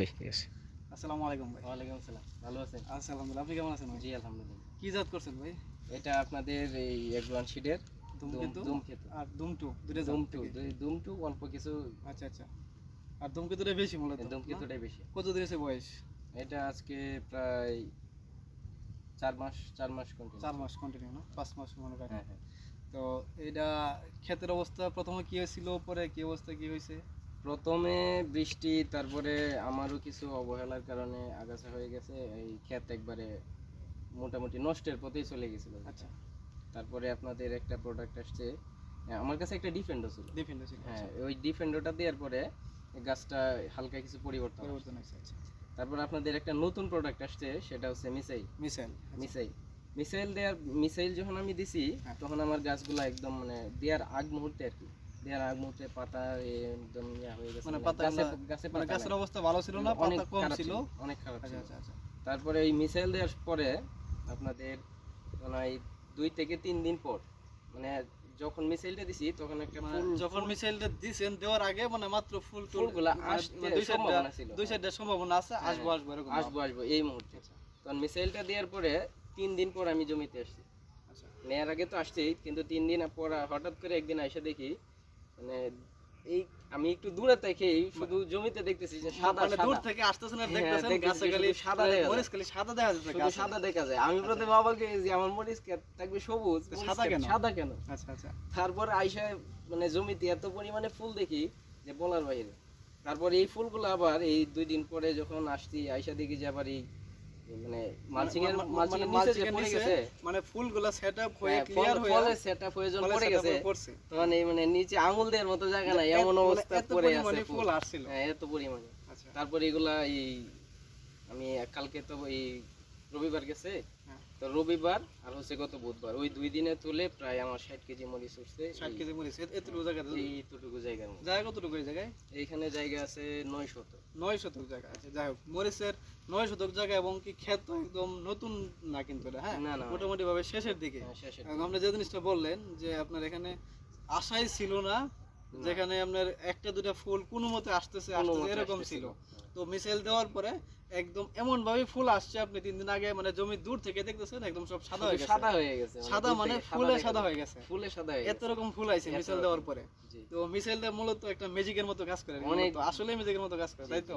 ঠিক আছে। আসসালামু আলাইকুম ভাই। ওয়ালাইকুম আসসালাম। ভালো আছেন? আচ্ছা আলহামদুলিল্লাহ। আপনি কেমন আছেন জি আলহামদুলিল্লাহ। কি জাত করছেন ভাই? এটা আপনাদের এই এগুয়ান শিটের ধূমকেতু ধূমকেতু আর ধুমটু দুটো জাত ধূমটু থেকে। দুই- ধূমটু অল্প কিছু আচ্ছা আচ্ছা। আর ধুমকেতুটা বেশি মূলত ধূমকেতুটাই বেশি। কতদিন আছে বয়স? এটা আজকে প্রায় চার মাস চার মাস কন্টিনিউ চার মাস কন্টিনিউ না? পাঁচ মাস মনে করেন হ্যাঁ হ্যাঁ। তো এটা ক্ষেতের অবস্থা প্রথমে কি হয়েছিল? পরে কি অবস্থা কি হয়েছে? প্রথমে বৃষ্টি তারপরে আমারও কিছু অবহেলার কারণে আগাছা হয়ে গেছে। এই ক্ষেত একবারে মোটামুটি নষ্টের পথেই চলে গেছিল। আচ্ছা। তারপরে আপনাদের একটা প্রোডাক্ট আসছে আমার কাছে একটা ডিফেন্ডও ছিল। ডিফেন্ড ছিল হ্যাঁ ওই ডিফেন্ডোটা দেওয়ার পরে গাছটা হালকা কিছু পরিবর্তন পরিবর্তন হয়েছে আচ্ছা। তারপর আপনাদের একটা নতুন প্রোডাক্ট আসছে সেটা হচ্ছে মিসাইল মিসাইল মিসাইল মিসাইল দেওয়ার মিসাইল যখন আমি দিছি হ্যাঁ। তখন আমার গাছগুলো একদম মানে দেওয়ার আগ মুহূর্তে আর কি। দেওয়ার আগ মুহূর্তে পাতা একদম ইয়া হয়ে গেছে। মানে পাতা গাছে গাছে মানে পাতা গাছের অবস্থা ভালো ছিল না? পাতা কম ছিল? অনেক খারাপ আচ্ছা ছিল। আচ্ছা আচ্ছা। তারপরে এই মিসাইল দেওয়ার পরে আপনাদের মানে দুই থেকে তিন দিন পর মানে যখন মিসাইলটা দিছি তখন একটা মানে ফুল যখন মিসাইলটা দিছেন দেওয়ার আগে মানে মাত্র ফুল ফুলগুলা মানে আসতে দুই সাইডটা সম্ভাবনা ছিল। দুই সাইডটা সম্ভাবনা আছে হ্যাঁ, আসব আসব এরকম। আসব আসব এই মুহূর্তে। তখন মিসাইলটা দেওয়ার পরে তিন দিন পর আমি জমিতে আসছি। নেয়ার আগে তো আসছেই কিন্তু তিন দিন পর হঠাৎ করে একদিন এসে দেখি মানে এই আমি একটু দূরে থেকেই শুধু জমিতে দেখতেছি যে সাদা মানে দূর থেকে আসতেছেন আর হ্যাঁ, দেখতেছেন? গাছে খালি সাদা দেখা মরিচ খালি সাদা দেখা যাচ্ছে শুধু সাদা দেখা যায়। আমি প্রথমে বাবাকে যে আমার মরিচ থাকবে সবুজ সাদা কেন? সাদা কেন? আচ্ছা আচ্ছা। তারপর আইসা মানে জমিতে এত পরিমাণে ফুল দেখি যে বলার বাইরে। তারপর এই ফুলগুলো আবার এই দুই দিন পরে যখন আসছি আইসা দেখি যে আবার এই মানে মালচিং এর মালচিং এর নিচে পড়ে গেছে মানে ফুলগুলা সেটআপ হয়ে ক্লিয়ার হয়ে ফলের সেটআপ হয়ে যখন পড়ে গেছে পড়ছে। মানে নিচে আঙুল দেওয়ার মতো জায়গা নাই এমন অবস্থা পড়ে আছে ফুল আসছিল। হ্যাঁ এত পরিমাণে। তারপর এগুলা এই আমি কালকে তো এই রবিবার গেছে হ্যাঁ। তো রবিবার আর হচ্ছে গত বুধবার ওই দুই দিনে তুলে প্রায় আমার ষাট কেজি মরিচ উঠছে। 60 কেজি মরিচ এতটুকু জায়গা এইটুকু জায়গার মধ্যে। জায়গা কতটুকু জায়গায়? এইখানে জায়গা আছে নয় শত নয় শতক জায়গা আছে যাই হোক মরিচের নয় শতক জায়গা এবং কি ক্ষেত একদম নতুন না কিন্তু হ্যাঁ। মোটামুটি ভাবে শেষের দিকে। হ্যাঁ, এবং আপনি যে জিনিসটা বললেন যে আপনার এখানে আশাই ছিল না যেখানে আপনার একটা দুটা ফুল কোনো মতে আসতেছে আসতেছে এরকম ছিল। তো মিসাইল দেওয়ার পরে একদম এমন ভাবে ফুল আসছে আপনি তিন দিন আগে মানে জমি দূর থেকে দেখতেছেন একদম সব সাদা হয়ে গেছে। সাদা হয়ে গেছে সাদা মানে ফুলে সাদা হয়ে গেছে। ফুলে সাদা হয়ে এত রকম ফুল আইছে মিসাইল দেওয়ার পরে। তো মিসাইলটা মূলত একটা ম্যাজিকের মতো কাজ করে আসলে ম্যাজিকের মতো কাজ করে তাই তো।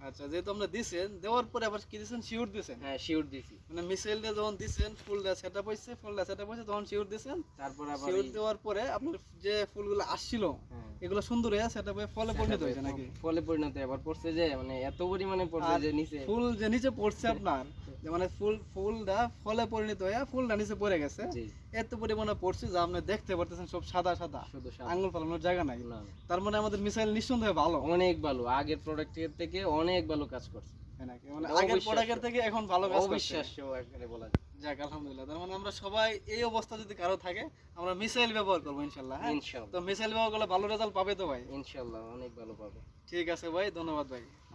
আচ্ছা যেহেতু আমরা দিছেন দেওয়ার পরে আবার কি দিছেন? শিওর দিছেন? হ্যাঁ শিওর দিছি। মানে মিসাইলটা যখন দিছেন ফুলটা সেটআপ হইছে ফুলটা সেটআপ হইছে তখন শিওর দিছেন। তারপর আবার শিওর দেওয়ার পরে আপনার যে ফুলগুলো আসছিল হ্যাঁ। এগুলো সুন্দর হয়ে সেটআপ হয়ে ফলে পরিণত হয়েছে নাকি? ফলে পরিণত আবার পড়ছে যে মানে এত পরিমাণে পড়ছে যে নিচে। ফুল যে নিচে পড়ছে আপনার যে মানে ফুল ফুলটা ফলে পরিণত হয়ে ফুলটা নিচে পড়ে গেছে। জি। এত পরিমাণে পড়ছে যে আপনি দেখতে পারতেছেন সব সাদা সাদা। শুধু। আঙ্গুল ফলানোর জায়গা নাই। তার মানে আমাদের মিসাইল নিঃসন্দেহে ভালো। অনেক ভালো। আগের প্রোডাক্টের থেকে অনেক ভালো কাজ করছে। নাকি? মানে অবিশ্বাস্য। আগের প্রোডাক্টের থেকে এখন ভালো কাজ করছে। অবিশ্বাস্য একবারে বলা যায়। যাক আলহামদুলিল্লাহ। তার মানে আমরা সবাই এই অবস্থা যদি কারও থাকে আমরা মিসাইল ব্যবহার করব ইনশাল্লাহ হ্যাঁ? তো মিসাইল ব্যবহার করলে ভালো রেজাল্ট পাবে তো ভাই? ইনশাল্লাহ অনেক ভালো পাবে। ঠিক আছে ভাই ধন্যবাদ ভাই।